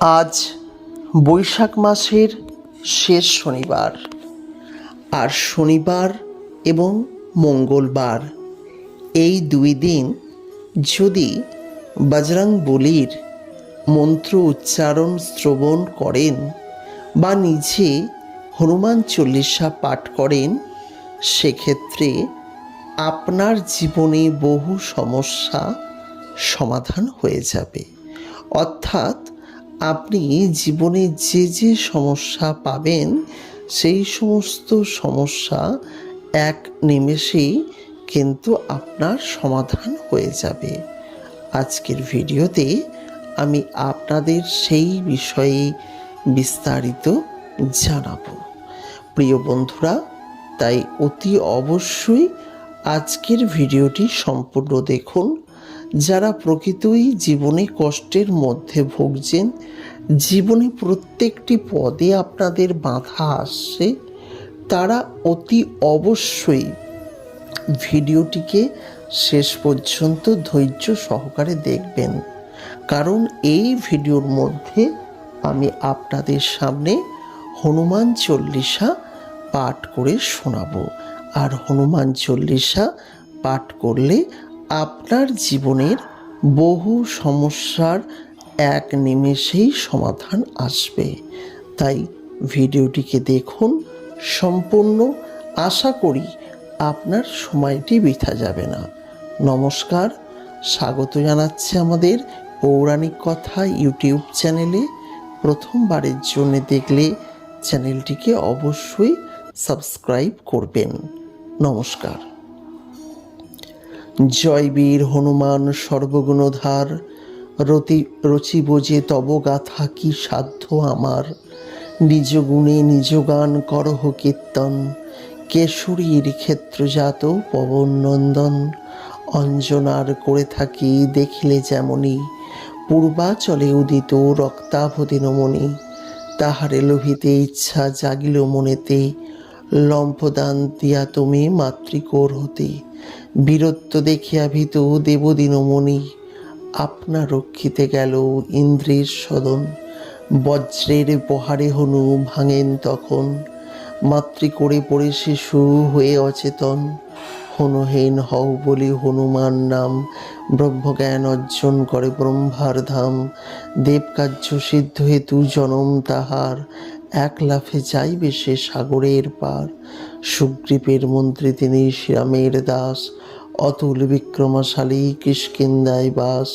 আজ বৈশাখ মাসের শেষ শনিবার আর শনিবার এবং মঙ্গলবার এই দুই দিন যদি বজরং বলির মন্ত্র উচ্চারণ শ্রবণ করেন বা নিজে হনুমান চল্লিশা পাঠ করেন, সেক্ষেত্রে আপনার জীবনে বহু সমস্যা সমাধান হয়ে যাবে। অর্থাৎ আপনি জীবনে যে যে সমস্যা পাবেন, সেই সমস্ত সমস্যা এক নিমেষেই কিন্তু আপনার সমাধান হয়ে যাবে। আজকের ভিডিওতে আমি আপনাদের সেই বিষয়ে বিস্তারিত জানাব। প্রিয় বন্ধুরা, তাই অতি অবশ্যই আজকের ভিডিওটি সম্পূর্ণ দেখুন। যারা প্রকৃতই জীবনে কষ্টের মধ্যে ভুগছেন, জীবনে প্রত্যেকটি পদে আপনাদের বাধা আসছে, তারা অতি অবশ্যই ভিডিওটিকে শেষ পর্যন্ত ধৈর্য সহকারে দেখবেন। কারণ এই ভিডিওর মধ্যে আমি আপনাদের সামনে হনুমান চল্লিশা পাঠ করে শোনাব। আর হনুমান চল্লিশা পাঠ করলে আপনার জীবনের বহু সমস্যার এক নিমেষেই সমাধান আসবে। তাই ভিডিওটিকে দেখুন, সম্পূর্ণ আশা করি আপনার সময়টি বৃথা যাবে না। নমস্কার, স্বাগত জানাচ্ছি আমাদের পৌরাণিক কথা ইউটিউব চ্যানেলে। প্রথমবারের জন্য দেখলে চ্যানেলটিকে অবশ্যই সাবস্ক্রাইব করবেন। নমস্কার। জয় বীর, হনুমান সর্বগুণধার রতি রচি বোঝে তব গাথা কি সাধ্য আমার। নিজ গুণে নিজ গান করহ কীর্তন, কেশরীর ক্ষেত্রজাত পবন নন্দন। অঞ্জনার করে থাকি দেখিলে যেমনি পূর্বাচলে উদিত রক্তাভতি নমনি। তাহারে লোভিতে ইচ্ছা জাগিল মনেতে লম্ফদান দিয়া তুমি মাতৃকোর হতে। বীরত্ব দেখিয়া ভীত দেবদিনমণি, আপনা রক্ষিতে গেল ইন্দ্রের সদন। বজ্রের বহারে হনু ভাঙেন তখন, মাতৃ করে পড়ে শিশু হয়ে অচেতন। হনুহীন হও বলি হনুমান নাম। ব্রহ্মজ্ঞান অর্জন করে ব্রহ্মার ধাম। দেবকার্য সিদ্ধ হেতু জনম তাহার। এক লাফে যাইবে সে সাগরের পার। সুগ্রীবের মন্ত্রী তিনি শ্রীরামের দাস। অতুল বিক্রমশালী কিষ্কিন্দায় বাস।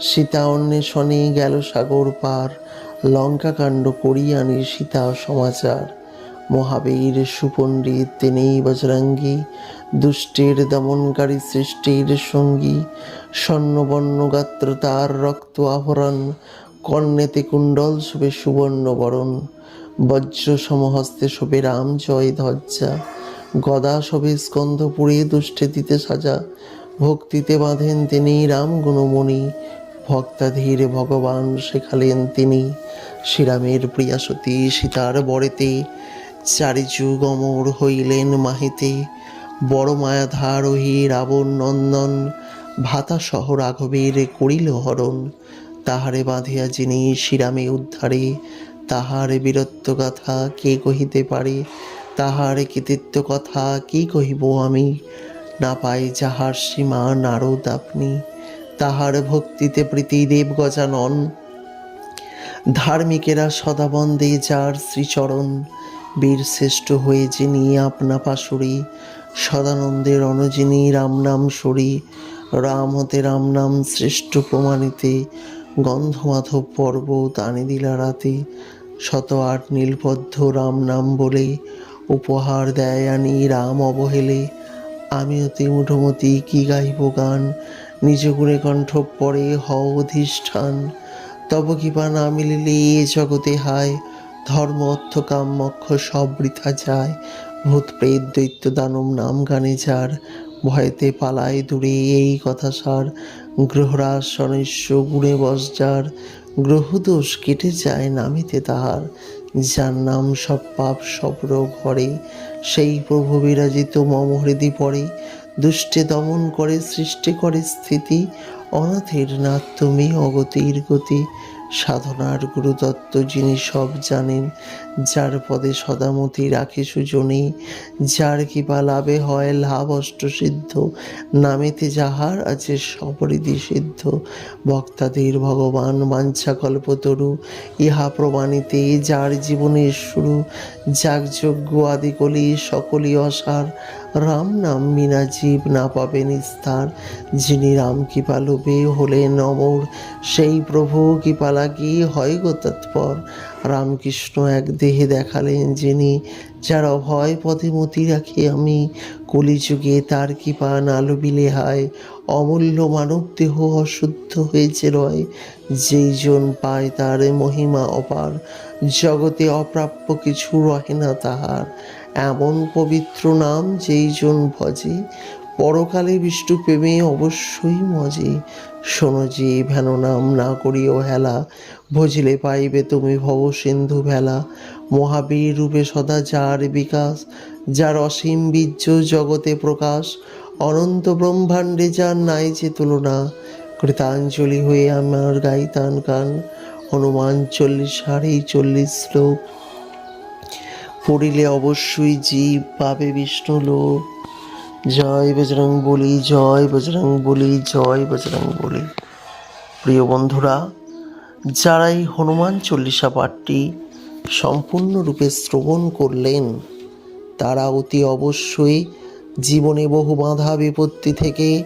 সীতা অন্বেষণে গেল সাগর পার। লঙ্কাকাণ্ড করিয়ানি সীতা সমাচার। মহাবীর সুপণ্ডিত তিনি বজরাঙ্গী, দুষ্টের দমনকারী সৃষ্টির সঙ্গী, স্বর্ণবর্ণ গাত্র তার রক্ত আভরণ কর্ণেতে কুণ্ডল শোভে সুবর্ণ বরণ, বজ্র সমহস্তে শোভে রাম জয় ধ্বজা, গদা শোভে স্কন্ধ পুড়ে দুষ্টে দিতে সাজা, ভক্তিতে বাঁধেন তিনি রাম গুণমণি, ভক্তাধীর ভগবান শেখালেন তিনি শ্রীরামের প্রিয়া সতী সীতার বরেতে। চারি যুগ অমর হইলেন মাহিতে। বড় মায়াধার ওহি রাবণ নন্দন, ভাতা সহ রাঘবের করিল হরণ। তাহারে বাঁধিয়া যিনি শ্রীরামে উদ্ধারে, তাহার বীরত্ব কথা কে কহিতে পারে? তাহার কৃতিত্ব কথা কি কহিব আমি? না পাই যাহার সীমা নারদ আপনি। তাহার ভক্তিতে প্রীতি দেব গজানন। ধার্মিকেরা সদাবন্দে যার শ্রীচরণ। বীর শ্রেষ্ঠ হয়ে যিনি আপনা পাশুরি সদানন্দের অনজিনী রাম নাম সরি, রাম হতে রাম নাম শ্রেষ্ঠ প্রমাণিতে, গন্ধমাধব পর্বত দিলা রাতে, শত আট নীলপদ্ম রাম নাম বলে, উপহার দেয় আনি রাম অবহেলে। আমি অতি মুঠোমতি কি গাইব গান, নিজ গুণে কণ্ঠ পরে হও অধিষ্ঠান। তব কৃপা না মিলিলে এ জগতে হায় ধর্ম অর্থ কাম মক্ষ সব বৃথা যায়। ভূত, প্রেত, দৈত্য, দানব, নাম, গানে যার। ভয়েতে পালায় দূরে এই কথা সার। গ্রহরাজ সনৈশ্য গুণে বস যার। গ্রহদোষ কেটে যায় নামিতে তাহার। যার নাম সব পাপ, সব রোগ হরে। সেই প্রভু বিরাজিত মম হৃদি পড়ে। দুষ্টে দমন করে, সৃষ্টি করে স্থিতি। অনাথের নাথ তুমি, অগতির গতি। সাধনার গুরুতত্ত্ব যিনি সব জানেন, যার পদে সদামতি রাখে সুজনী, যার কৃপা লাভে হয় লাভ অষ্টসিদ্ধ, নামেতে যাহার আছে সপরিধি সিদ্ধ। বক্তাদের ভগবান বাঞ্ছা কল্পতরু ইহা প্রমাণিতে যার জীবনের শুরু, যাগযজ্ঞ আদিকলি সকলই অসার। রাম নাম বিনা জীব না পাবেন নিস্তার। যিনি রাম কৃপা হলেন অমর, সেই প্রভু কৃপা লাগিয়ে হয় গো তৎপর। রামকৃষ্ণ এক দেহে দেখালেন যিনি, যার অভয় পথে মতি রাখি আমি। কলিযুগে তার কৃপা না লোবিলে হায়, অমূল্য মানব দেহ অশুদ্ধ হয়েছে রয় যেই জন পায় তার মহিমা অপার জগতে অপ্রাপ্য কিছু রহে না তাহার। এমন পবিত্র নাম যেই জন ভজে, পরকালে বিষ্ণু প্রেমে অবশ্যই মজে। শোনো যে ভেন নাম না করিও হেলা, ভজিলে পাইবে তুমি ভব সিন্ধু ভেলা। মহাবীর রূপে সদা যার বিকাশ, যার অসীম বীর্য জগতে প্রকাশ। অনন্ত ব্রহ্মাণ্ডে যার নাই যে তুলনা, কৃতাঞ্জলি হয়ে আমার গাইতান গান হনুমান চল্লিশ সাড়ে চল্লিশ শ্লোক। পড়িলে অবশ্যই জীব পাবে বিষ্ণু লোক। জয় বজরং বলি, জয় বজরং বলি, জয় বজরং বলি। প্রিয় বন্ধুরা যারা এই হনুমান চল্লিশা পাঠটি সম্পূর্ণরূপে শ্রবণ করলেন, তারা অতি অবশ্যই জীবনে বহু বাধা বিপত্তি থেকে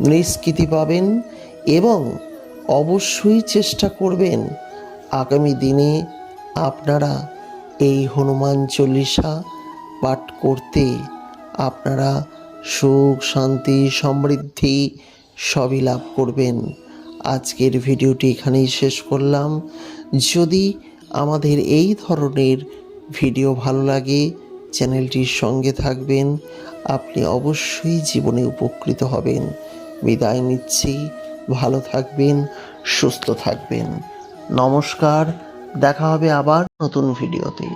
নিষ্কৃতি পাবেন এবং অবশ্যই চেষ্টা করবেন। আগামী দিনে আপনারা এই হনুমান চল্লিশা পাঠ করতে আপনারা সুখ, শান্তি, সমৃদ্ধি সবই লাভ করবেন। আজকের ভিডিওটি এখানেই শেষ করলাম। যদি আমাদের এই ধরনের ভিডিও ভালো লাগে, চ্যানেলটির সঙ্গে থাকবেন। আপনি অবশ্যই জীবনে উপকৃত হবেন। বিদায় নিচ্ছি। ভালো থাকবেন সুস্থ থাকবেন। নমস্কার দেখা হবে আবার নতুন ভিডিওতে।